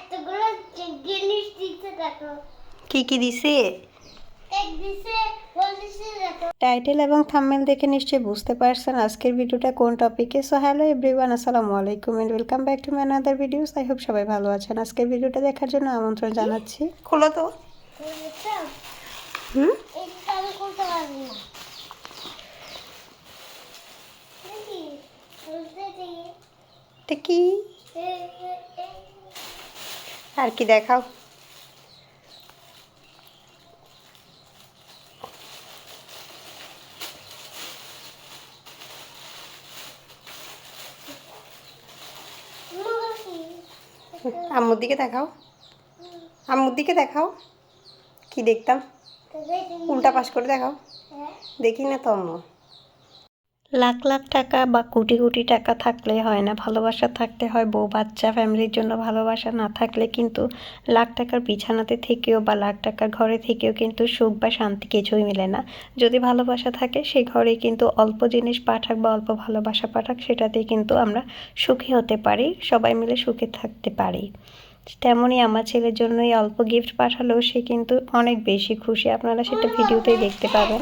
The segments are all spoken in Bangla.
এতগুলো জিনিস দিতে দেখো। কি কি দিছে? টাইটেল এবং থাম্বনেল দেখে নিশ্চয়ই বুঝতে পারছেন আজকের ভিডিওটা কোন টপিকে। সো হ্যালো এভরিওয়ান আসসালামু আলাইকুম and welcome back to my another videos I hope সবাই ভালো আছেন। আজকের ভিডিওটা দেখার জন্য আমন্ত্রণ জানাচ্ছি। খোলো তো। হুম? কি। আর কি দেখাও। আম্মুর দিকে দেখাও। আম্মুর দিকে দেখাও। কি দেখতাম? দেখি। উল্টা পাশ করে দেখাও। হ্যাঁ। দেখি না তো আম্মু। লাখ লাখ টাকা বা কোটি কোটি টাকা থাকলে হয় না। ভালোবাসা থাকতে হয় বউ বাচ্চা ফ্যামিলির জন্য ভালোবাসা না থাকলে কিন্তু লাখ টাকার বিছানাতে থেকেও বা লাখ টাকার ঘরে থেকেও কিন্তু সুখ বা শান্তি কিছুই মেলে না। যদি ভালোবাসা থাকে সেই ঘরে কিন্তু অল্প জিনিস পাঠাক বা অল্প ভালোবাসা পাঠাক সেটাতেই কিন্তু আমরা সুখী হতে পারি সবাই মিলে সুখে থাকতে পারি। তেমনই আমার ছেলের জন্য এই অল্প গিফট পাঠালেও সে কিন্তু অনেক বেশি খুশি। আপনারা সেটা ভিডিওতেই দেখতে পাবেন।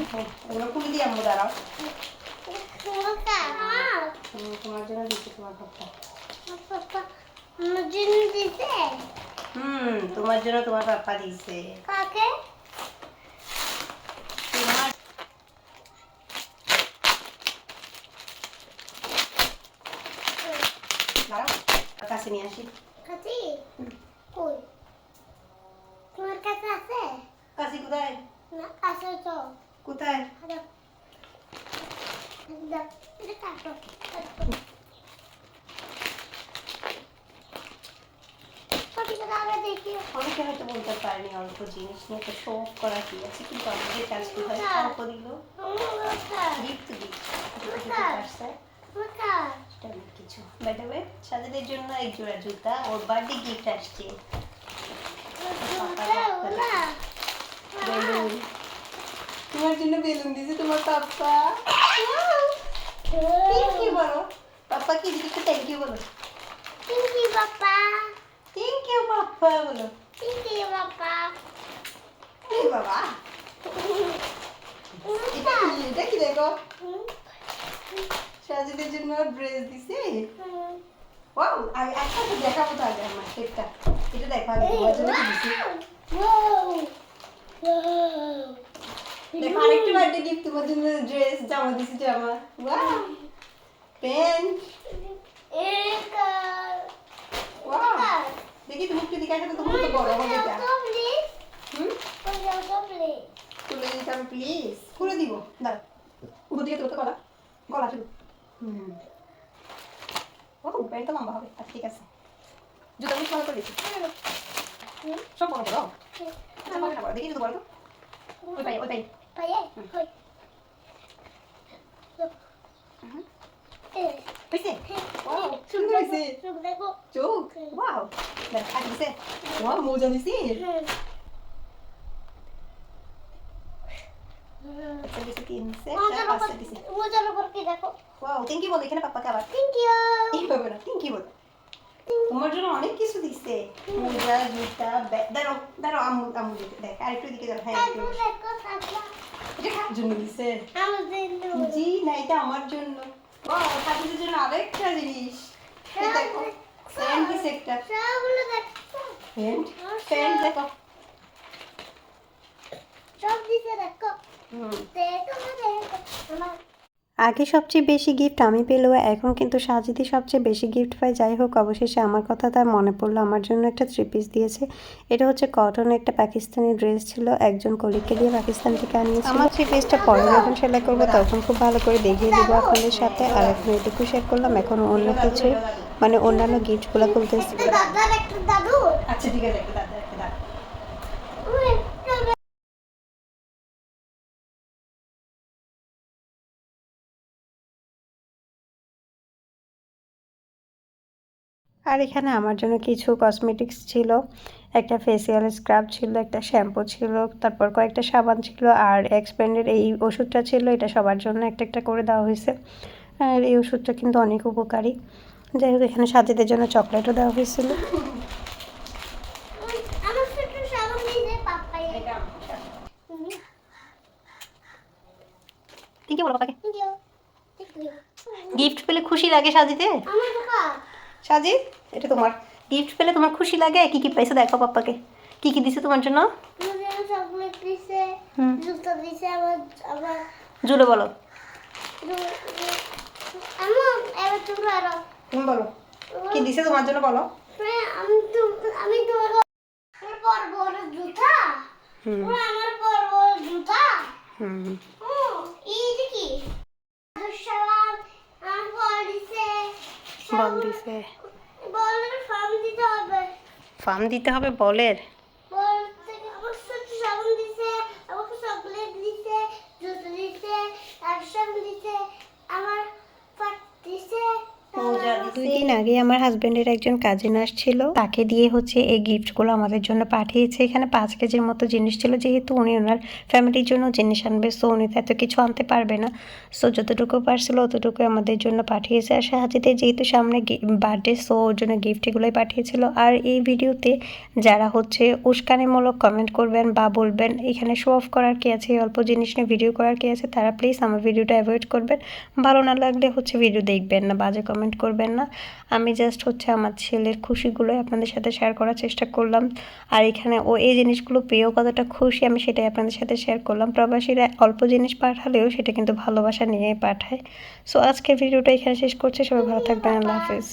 জন্য দিচ্ছি তোমার আমার হুম তোমার জন্য তোমার পাপা দিছে কাকে? কাছে নিয়ে আসি কাছি? কই? তোমার কাছে আছে? কাছে কোথায় না, আছে তো। কোথায় দাও। দাও, এটা কাটো, কাটো। কপিটা দাও, দেখি। অনেকে হয়তো বলতে পারেনি অল্প জিনিস নিয়ে তো শোক করা কি আছে কিন্তু আমাদের কাজ। কি হয় অল্প দিল মুখটা, গিফট দিই সেটা অনেক কিছু। বাই দ্য ওয়ে সাজাদের জন্য এক জোড়া জুতা ওর বার্থডে গিফট আসছে। তোমার জন্য বেলুন দিয়েছে তোমার পাপ্পা থ্যাংক ইউ বলো। পাপ্পা কি দিকে থ্যাংক ইউ বলো. থ্যাংক ইউ পাপ্পা বলো Thank you, Papa. এই বাবা এটা কি এটা কি দেখো সাজিদের জন্য ড্রেস দিছে ওয়াও আগে একটা তো দেখাবো তো আগে আমার কেকটা এটা দেখো আগে তোমার জন্য কি দিছে Whoa. Whoa. দেখো আরেকটা বার্থডে গিফট তোমার জন্য ড্রেস জামা দিছে জামা ওয়াও প্যান্ট Erika. ওয়াও দেখি তুমি একটু দিকে আসো তো তুমি তো বড় হবে এটা please. হুম? please. দিতাম প্লিজ খুলে দিব। দাঁড়া। উপর দিকে গলা। গলা হুম। ও প্যান্টটা লম্বা হবে। আচ্ছা ঠিক আছে। জুতো আমি সবাই করে দিচ্ছি। সব বড় বড়। আচ্ছা বড় বড় দেখি জুতো বড় তো। ওই পাই ওই পাই. Hoy. হয়েছে সুন্দর চোখ ওয়াও দেখ আর ওয়াও মোজা তোমার জন্য অনেক কিছু দিছে মোজা জুতা দাঁড়াও আম্মু আম্মু দিকে দেখ আরেকটু দিকে দাঁড়াও হ্যাঁ এটা কার জন্য দিছে জি না এটা আমার জন্য ওয়াও সাথীদের জন্য আরেকটা জিনিস। দেখো দিছে একটা সবগুলো দেখো প্যান্ট প্যান্ট দেখো। সব দিকে দেখো। দেখো দেখো আগে সবচেয়ে বেশি গিফট আমি পেলেও এখন কিন্তু সাজিদি সবচেয়ে বেশি গিফট পাই যাই হোক অবশেষে আমার কথা তার মনে পড়ল। আমার জন্য একটা থ্রি পিস দিয়েছে। এটা হচ্ছে কটন একটা পাকিস্তানি ড্রেস ছিল। একজন কলিগকে দিয়ে পাকিস্তান থেকে আনিয়েছিল। আমার থ্রি পিসটা পরে যখন সেলাই করব তখন খুব ভালো করে দেখিয়ে দেবো আপনাদের সাথে। আর এখন এটুকু শেয়ার করলাম। এখন অন্য কিছু মানে অন্যান্য গিফটগুলো খুলতেছি। আচ্ছা ঠিক আছে আর এখানে আমার জন্য কিছু কসমেটিক্স ছিল একটা ফেসিয়াল স্ক্রাব ছিল একটা শ্যাম্পু ছিল তারপর কয়েকটা সাবান ছিল আর এক্সপ্যান্ডের এই ওষুধটা ছিল এটা সবার জন্য একটা একটা করে দেওয়া হয়েছে। আর এই ওষুধটা কিন্তু অনেক উপকারী। যাই হোক এখানে সাথীদের জন্য চকলেটও দেওয়া হয়েছিল। গিফট পেলে খুশি লাগে সাজিতে? সাজিত? এটা তোমার গিফট পেলে তোমার খুশি লাগে? কি কি পাইছো দেখো পাপ্পাকে। কি কি দিছে তোমার জন্য? আবার বলো। তুমি বলো। কি দিছে তোমার জন্য বলো। হ্যাঁ, আমি তো আমি তো আমার বড় বড় জুতা। আমার বড় জুতা। হুম। এই যে কি? সাবান আমার বল দিছে। বল দিছে। বলের ফার্ম দিতে হবে বলের? দুই দিন আগে আমার হাজবেন্ডের একজন কাজিন আসছিল। তাকে দিয়ে হচ্ছে এই গিফটগুলো আমাদের জন্য পাঠিয়েছে। এখানে পাঁচ কেজির মতো জিনিস ছিল। যেহেতু উনি ওনার ফ্যামিলির জন্য জিনিস আনবে সো উনি তো এত কিছু আনতে পারবে না। সো যতটুকু পারছিল অতটুকু আমাদের জন্য পাঠিয়েছে। আর সাহায্যতে যেহেতু সামনে বার্থডে সো ওর জন্য গিফট এগুলোই পাঠিয়েছিল। আর এই ভিডিওতে যারা হচ্ছে উস্কানিমূলক কমেন্ট করবেন বা বলবেন, এখানে শো অফ করার কি আছে অল্প জিনিস নিয়ে ভিডিও করার কি আছে, তারা প্লিজ আমার ভিডিওটা অ্যাভয়েড করবেন। ভালো না লাগলে হচ্ছে ভিডিও দেখবেন না, বাজে কমেন্ট করবেন না। আমি জাস্ট হচ্ছে আমার ছেলের খুশিগুলো আপনাদের সাথে শেয়ার করার চেষ্টা করলাম। আর এখানে ও এই জিনিসগুলো পেয়েও কতটা খুশি আমি সেটাই আপনাদের সাথে শেয়ার করলাম। প্রবাসীরা অল্প জিনিস পাঠালেও সেটা কিন্তু ভালোবাসা নিয়েই পাঠায়। সো আজকের ভিডিওটা এখানে শেষ করছে। সবাই ভালো থাকবেন। আল্লাহ হাফিজ।